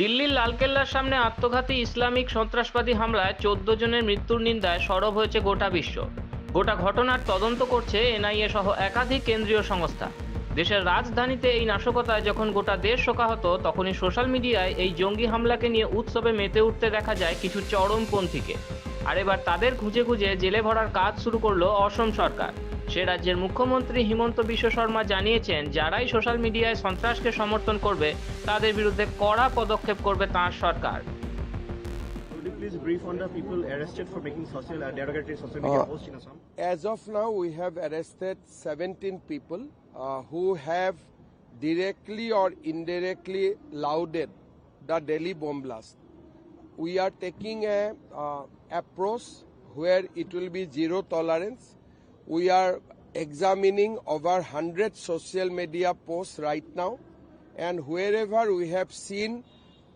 দিল্লির লালকেল্লার সামনে আত্মঘাতী ইসলামিক সন্ত্রাসবাদী হামলায় চোদ্দ জনের মৃত্যুর নিন্দায় সরব হয়েছে গোটা বিশ্ব। গোটা ঘটনার তদন্ত করছে এনআইএ সহ একাধিক কেন্দ্রীয় সংস্থা। দেশের রাজধানীতে এই নাশকতায় যখন গোটা দেশ শোকাহত, তখনই সোশ্যাল মিডিয়ায় এই জঙ্গি হামলাকে নিয়ে উৎসবে মেতে উঠতে দেখা যায় কিছু চরমপন্থীকে। আর এবার তাদের খুঁজে খুঁজে জেলে ভরার কাজ শুরু করল অসম সরকার। সে রাজ্যের মুখ্যমন্ত্রী হিমন্ত বিশ্ব শর্মা জানিয়েছেন যারাই সোশ্যাল মিডিয়ায় সন্ত্রাসকে সমর্থন করবে তাদের বিরুদ্ধে কড়া পদক্ষেপ করবে তাঁর সরকার please brief on the people arrested for making social uh, derogatory social media Uh, posts in Assam? As of now, we have arrested 17 people uh, who have directly or indirectly lauded the Delhi bomb blast. We are taking a uh, approach where it will be zero tolerance. We are examining over 100 social media posts right now, and wherever we have seen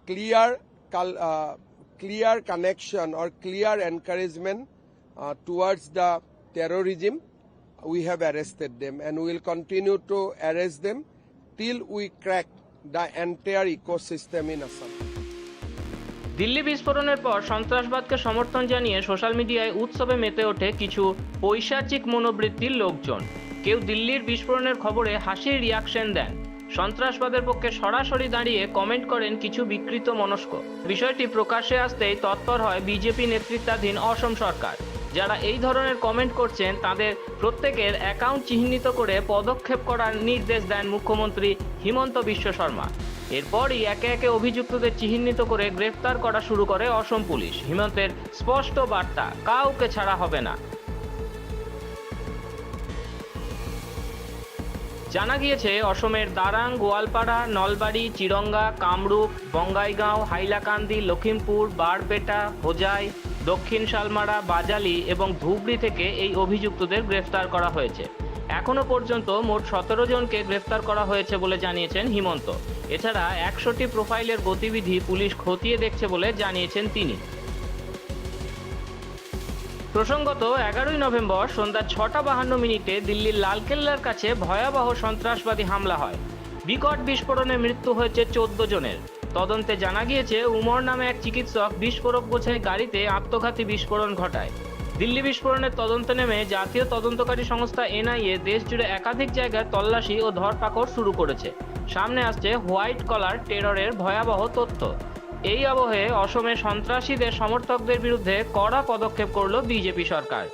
clear uh, clear connection or clear encouragement uh, towards the terrorism, we have arrested them and we will continue to arrest them till we crack the entire ecosystem in Assam. Delhi বিস্ফোরণের পর সন্ত্রাসবাদকে সমর্থন জানিয়ে social মিডিয়ায় উৎসবে মেতে ওঠে কিছু পৈশাচিক মনোবৃত্তির লোকজন। কেউ দিল্লির বিস্ফোরণের খবরে হাসির রিয়াকশন দেন। সন্ত্রাসবাদের পক্ষে সরাসরি দাঁড়িয়ে কমেন্ট করেন কিছু বিকৃত মনস্ক। বিষয়টি প্রকাশ্যে আসতেই তৎপর হয় বিজেপি নেতৃত্বাধীন অসম সরকার। যারা এই ধরনের কমেন্ট করছেন, তাদের প্রত্যেকের অ্যাকাউন্ট চিহ্নিত করে পদক্ষেপ করার নির্দেশ দেন মুখ্যমন্ত্রী হিমন্ত বিশ্ব শর্মা। এরপরই একে একে অভিযুক্তদের চিহ্নিত করে গ্রেফতার করা শুরু করে অসম পুলিশ। হিমন্তের স্পষ্ট বার্তা, কাউকে ছাড়া হবে না। জানা গিয়েছে, অসমের দারাং, গোয়ালপাড়া, নলবাড়ি, চিরঙ্গা, কামরূপ, বঙ্গাইগাঁও, হাইলাকান্দি লখিমপুর বারপেটা, হোজাই, দক্ষিণ শালমারা, বাজালি এবং ধুবড়ি থেকে এই অভিযুক্তদের গ্রেফতার করা হয়েছে। এখনও পর্যন্ত মোট সতেরো জনকে গ্রেফতার করা হয়েছে বলে জানিয়েছেন হিমন্ত। এছাড়া একশোটি প্রোফাইলের গতিবিধি পুলিশ খতিয়ে দেখছে বলে জানিয়েছেন তিনি। প্রসঙ্গত, এগারোই নভেম্বর সন্ধ্যা ছটা বাহান্ন মিনিটে দিল্লির লালকেল্লার কাছে ভয়াবহ সন্ত্রাসবাদী হামলা হয়। বিকট বিস্ফোরণে মৃত্যু হয়েছে চোদ্দ জনের। তদন্তে জানা গিয়েছে, উমর নামে এক চিকিৎসক বিস্ফোরক বোঝাই গাড়িতে আত্মঘাতী বিস্ফোরণ ঘটায়। দিল্লি বিস্ফোরণের তদন্তে নেমে জাতীয় তদন্তকারী সংস্থা এনআইএ দেশ জুড়ে একাধিক জায়গায় তল্লাশি ও ধরপাকড় শুরু করেছে। সামনে আসছে হোয়াইট কলার টেররের ভয়াবহ তথ্য। এই আবহে অসমে সন্ত্রাসীদের সমর্থকদের বিরুদ্ধে কড়া পদক্ষেপ করল বিজেপি সরকার।